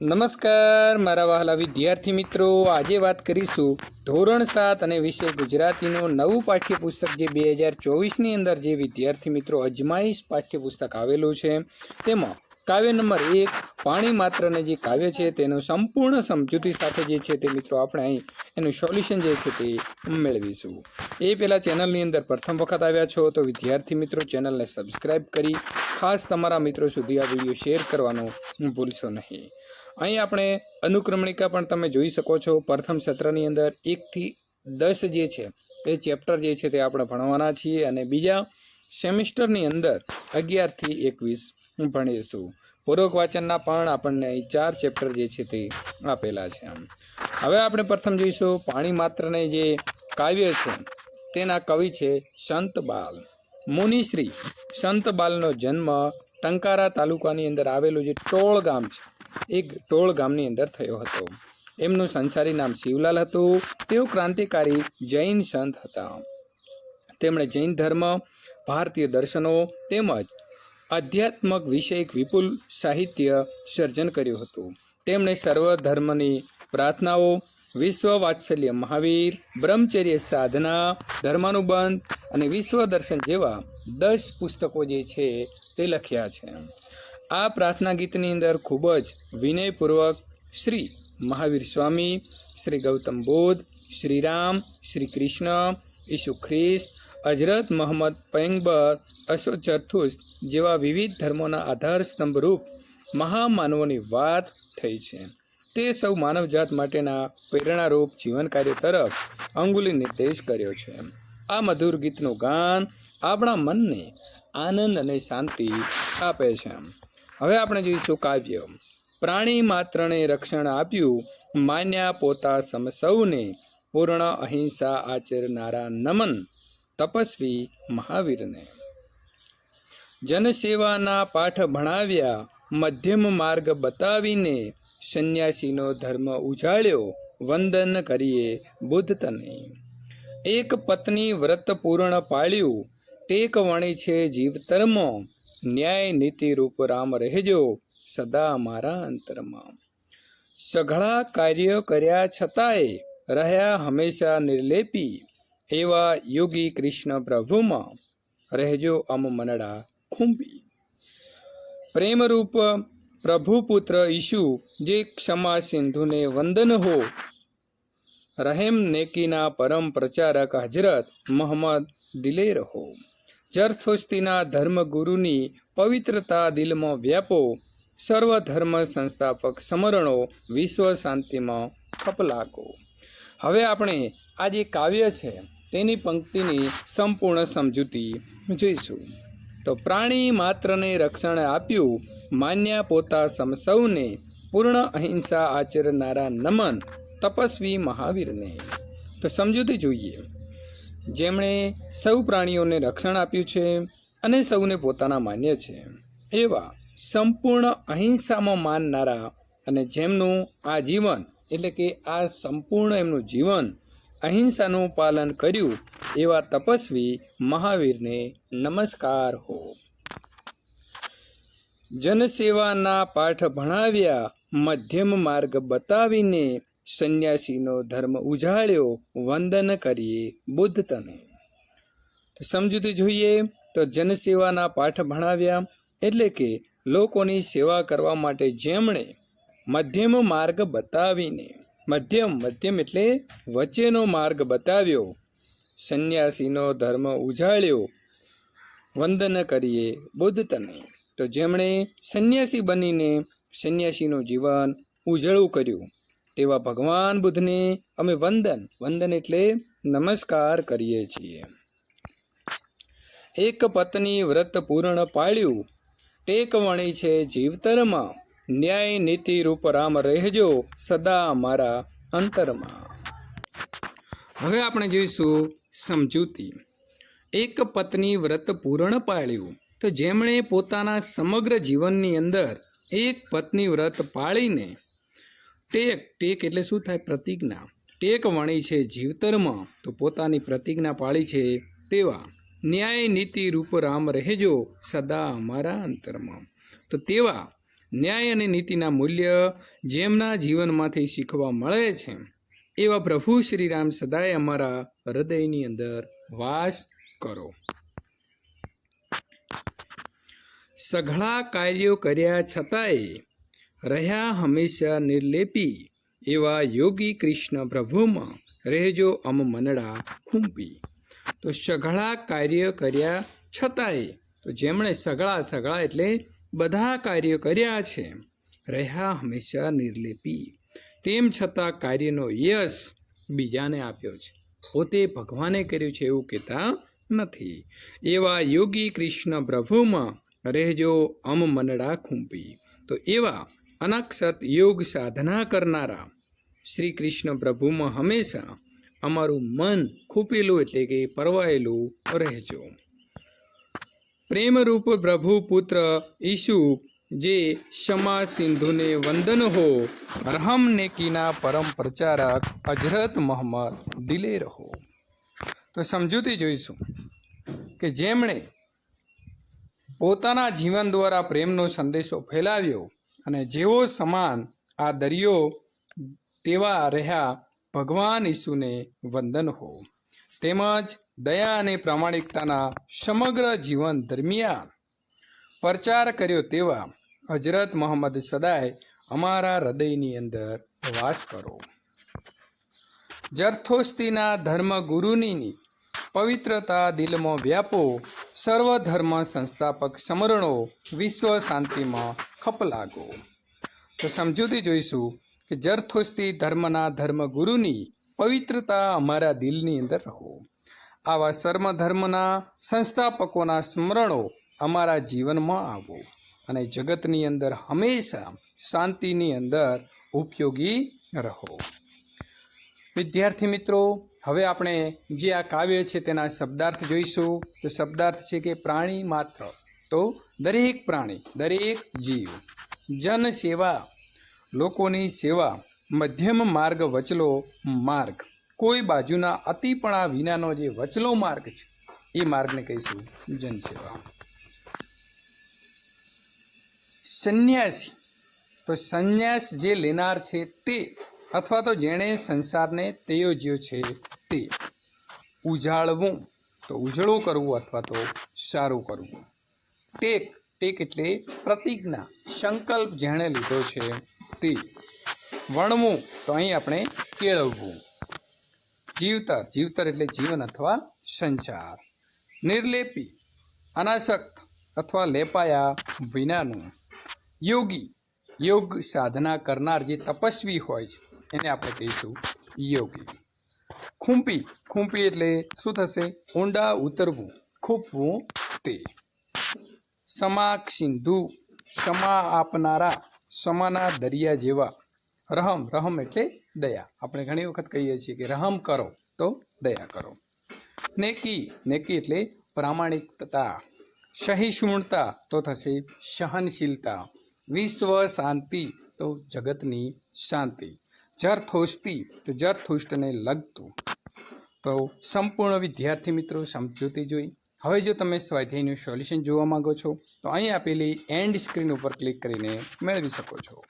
નમસ્કાર, મારા વહાલા વિદ્યાર્થી મિત્રો. આજે વાત કરીશું ધોરણ સાત અને વિષય ગુજરાતીનું નવું પાઠ્યપુસ્તક જે બે હજાર ચોવીસની અંદર જે વિદ્યાર્થી મિત્રો અજમાઈશ પાઠ્યપુસ્તક આવેલું છે, તેમાં કાવ્ય નંબર એક, પાણી માત્રને જે કાવ્ય છે તેનું સંપૂર્ણ સમજૂતી સાથે જે છે તે મિત્રો આપણે અહીં એનું સોલ્યુશન જે છે તે મેળવીશું. એ પહેલાં ચેનલની અંદર પ્રથમ વખત આવ્યા છો તો વિદ્યાર્થી મિત્રો ચેનલને સબસ્ક્રાઈબ કરી ખાસ તમારા મિત્રો સુધી આ વીડિયો શેર કરવાનું ભૂલશો નહીં. અહીં આપણે અનુક્રમણિકા પણ તમે જોઈ શકો છો. પ્રથમ સત્રની અંદર એકથી દસ જે છે, એ ચેપ્ટર જે છે તે આપણે ભણવાના છીએ અને બીજા સેમિસ્ટરની અંદર અગિયારથી એકવીસ ભણીશું. પૂર્વક વાચનના પણ આપણને અહીં ચાર ચેપ્ટર જે છે તે આપેલા છે આમ. હવે આપણે પ્રથમ જોઈશું પાણી માત્રને જે કાવ્ય છે, તેના કવિ છે સંત બાલ. મુનિશ્રી, સંત બાલનો જન્મ ટંકારા તાલુકાની અંદર આવેલું જે ટોળ ગામ છે એક ટોળ ગામની અંદર થયો હતો. એમનું સંસારી નામ શિવલાલ હતું. તેઓ ક્રાંતિકારી જૈન સંત હતા. તેમણે જૈન ધર્મ, ભારતીય દર્શનો તેમજ આધ્યાત્મક વિષયક વિપુલ સાહિત્ય સર્જન કર્યું હતું. તેમણે સર્વ ધર્મની પ્રાર્થનાઓ, વિશ્વ વાત્સલ્ય મહાવીર, બ્રહ્મચર્ય સાધના, ધર્માનુબંધ અને વિશ્વ દર્શન જેવા દસ પુસ્તકો જે છે તે લખ્યા છે. આ પ્રાર્થના ગીતની અંદર ખૂબ જ વિનયપૂર્વક શ્રી મહાવીર સ્વામી, શ્રી ગૌતમ બુદ્ધ શ્રી રામ શ્રી કૃષ્ણ, ઈસુ ખ્રિસ્ત હજરત મોહમ્મદ પયંગબર અશો ચર્થુસ જેવા વિવિધ ધર્મોના આધાર સ્તંભરૂપ મહામાનવોની વાત થઈ છે. તે સૌ માનવજાત માટેના પ્રેરણારૂપ જીવન કાર્ય તરફ અંગુલી નિર્દેશ કર્યો છે. આ મધુર ગીતનું ગાન આપણા મનને આનંદ અને શાંતિ આપે છે. હવે આપણે જોઈશું કાવ્ય. પ્રાણી માત્રને રક્ષણ આપ્યું, માન્યા પોતા સમ સૌને પૂર્ણ અહિંસા આચરનારા નમન, તપસ્વી મહાવીરને. જનસેવાના પાઠ ભણાવ્યા, મધ્યમ માર્ગ બતાવીને સંન્યાસીનો ધર્મ ઉજાળ્યો, વંદન કરીએ બુદ્ધ તને એક પત્ની વ્રત પૂર્ણ પાળ્યું, ટેક વણી છે જીવતર્મ ન્યાય નીતિ રૂપ રામ રહેજો સદા મારા અંતરમાં. સઘળા કાર્યો કર્યા છતાંય રહ્યા હંમેશા નિર્લેપી એવા યોગી કૃષ્ણ પ્રભુમાં રહેજો અમ મનડા ખૂંપી. પ્રેમરૂપ પ્રભુપુત્ર ઈશુ જે ક્ષમા સિંધુને વંદન હો, રહેમ નેકીના પરમ પ્રચારક હજરત મોહમ્મદ દિલે રહો જરથોસ્તીના ધર્મગુરુની પવિત્રતા દિલમાં વ્યાપો, સર્વ ધર્મ સંસ્થાપક સમરણો વિશ્વ શાંતિમાં ખપલાકો હવે આપણે આ જે કાવ્ય છે, તેની પંક્તિની સંપૂર્ણ સમજૂતી જોઈશું. તો પ્રાણી માત્રને રક્ષણ આપ્યું, માન્યા પોતા સમ સૌને, પૂર્ણ અહિંસા આચરનારા નમન તપસ્વી મહાવીરને. તો સમજૂતી જોઈએ. જેમણે સૌ પ્રાણીઓને રક્ષણ આપ્યું છે અને સૌને પોતાના માન્ય છે. એવા સંપૂર્ણ અહિંસામાં માનનારા અને જેમનું આ જીવન, એટલે કે આ સંપૂર્ણ એમનું જીવન અહિંસાનું પાલન કર્યું, એવા તપસ્વી મહાવીરને નમસ્કાર હો. જનસેવાના પાઠ ભણાવ્યા, મધ્યમ માર્ગ બતાવીને સંન્યાસીનો ધર્મ ઉજાળ્યો, વંદન કરીએ બુદ્ધ તને સમજૂતી જોઈએ તો જનસેવાના પાઠ ભણાવ્યા એટલે કે લોકોની સેવા કરવા માટે જેમણે મધ્યમ માર્ગ બતાવીને, મધ્યમ મધ્યમ એટલે વચ્ચેનો માર્ગ બતાવ્યો, સંન્યાસીનો ધર્મ ઉજાળ્યો, વંદન કરીએ બુદ્ધ તને તો જેમણે સંન્યાસી બનીને સંન્યાસીનું જીવન ઉજળું કર્યું. તેવા ભગવાન બુદ્ધને અમે વંદન વંદન એટલે નમસ્કાર કરીએ છીએ. એક પત્ની વ્રત પૂર્ણ પાળ્યું ટેક છે જીવતરમાં. ન્યાય, નીતિ રૂપ રામ રહેજો સદા મારા અંતરમાં. હવે આપણે જોઈશું સમજૂતી. એક પત્ની વ્રત પૂર્ણ પાળ્યું તો જેમણે પોતાના સમગ્ર જીવનની અંદર એક પત્ની વ્રત પાળીને ટેક ટેક એટલે શું થાય? પ્રતિજ્ઞા. ટેક વણી છે જીવતરમાં, તો પોતાની પ્રતિજ્ઞા પાળી છે તેવા. ન્યાય, નીતિ, રૂપ, રામ રહેજો સદા અમારા અંતરમાં. તો તેવા, ન્યાય અને નીતિના મૂલ્ય જેમના જીવનમાંથી શીખવા મળે છે, એવા પ્રભુ શ્રીરામ સદાય અમારા હૃદયની અંદર વાસ કરો. સઘળા કાર્યો કર્યા છતાંય રહ્યા હંમેશા નિર્લેપી એવા યોગી કૃષ્ણ પ્રભુમાં રહેજો અમ મનડા ખૂંપી. તો સઘળા કાર્ય કર્યા છતાંય, તો જેમણે સઘળા સઘળા એટલે બધા કાર્યો કર્યા છે, રહ્યા હંમેશા નિર્લેપી. તેમ છતાં કાર્યનો યશ બીજાને આપ્યો છે. પોતે ભગવાને કર્યું છે એવું કહેતા નથી. એવા યોગી કૃષ્ણ પ્રભુમાં રહેજો અમ મનડા ખૂંપી. તો એવા અનક્ષત યોગ સાધના કરનારા શ્રી કૃષ્ણ પ્રભુમાં હંમેશા અમારું મન ખૂપેલું એટલે કે પરવાયેલું રહેજો. પ્રેમરૂપ પ્રભુ પુત્ર ઈશુ જે ક્ષમા સિંધુને વંદન હો રહમ નેકીના પરમ પ્રચારક અજરત મોહમ્મદ દિલે રહો. તો સમજૂતી જોઈશું કે જેમણે પોતાના જીવન દ્વારા પ્રેમનો સંદેશો ફેલાવ્યો અને જેવો સમાન આ દરિયો તેવા રહ્યા, ભગવાન ઈસુને વંદન હો. તેમજ દયા અને પ્રામાણિકતાના સમગ્ર જીવન દરમિયાન પ્રચાર કર્યો તેવા હજરત મોહમ્મદ સદાય અમારા હૃદયની અંદર વાસ કરો. જરથોસ્તીના ધર્મગુરુની પવિત્રતા દિલમાં વ્યાપો સર્વ ધર્મ સંસ્થાપક સમરણો વિશ્વ શાંતિમાં ખપ લાગો તો સમજૂતી જોઈશું કે જરથોસ્તી ધર્મના ધર્મગુરુની પવિત્રતા અમારા દિલની અંદર રહો. આવા સર્વ ધર્મના સંસ્થાપકોના સ્મરણો અમારા જીવનમાં આવો અને જગતની અંદર હંમેશા શાંતિની અંદર ઉપયોગી રહો. વિદ્યાર્થી મિત્રો, હવે આપણે જે આ કાવ્ય છે તેના શબ્દાર્થ જોઈશું. તો શબ્દાર્થ છે કે પ્રાણી માત્ર. તો દરેક પ્રાણી, દરેક જીવ જન સેવા લોકોની સેવા, મધ્યમ માર્ગ વચલો માર્ગ, કોઈ બાજુના અતિપણા વિનાનો જે વચલો માર્ગ છે, એ માર્ગને કહીશું જનસેવા. સંન્યાસી, તો સંન્યાસ જે લેનાર છે તે, અથવા તો જેણે સંસારને તેયોજ્યો છે તે. ઉજાળવું, તો ઉજળું કરવું અથવા તો સારું કરવું. ટેક ટેક એટલે પ્રતિજ્ઞા, સંકલ્પ જેણે લીધો છે તે. વણવું, તો અહીં આપણે કેળવવું. જીવતર જીવતર એટલે જીવન અથવા સંચાર નિર્લેપી અનાસક્ત અથવા લેપાયા વિનાનું. યોગી, યોગ સાધના કરનાર જે તપસ્વી હોય છે, એને આપણે કહીશું યોગી. ખૂંપી ખૂંપી એટલે શું થશે? ઊંડા ઉતરવું, ખૂંપવું તે. સમાક સિંધુ ક્ષમા આપનારા ક્ષમાના દરિયા જેવા. રહમ રહમ એટલે દયા. આપણે ઘણી વખત કહીએ છીએ કે રહમ કરો તો દયા કરો. નેકી નેકી એટલે પ્રામાણિકતા. સહિષ્ણુતા તો થશે સહનશીલતા. વિશ્વ શાંતિ તો જગતની શાંતિ. જરથોસ્તી તો જરથુષ્ટને લગતું. તો સંપૂર્ણ વિદ્યાર્થી મિત્રો સમજૂતી જોઈ. હવે જો તમે સ્વાધ્યાયનું સોલ્યુશન જોવા માંગો છો, તો અહીં આપેલી એન્ડ સ્ક્રીન ઉપર ક્લિક કરીને મેળવી શકો છો.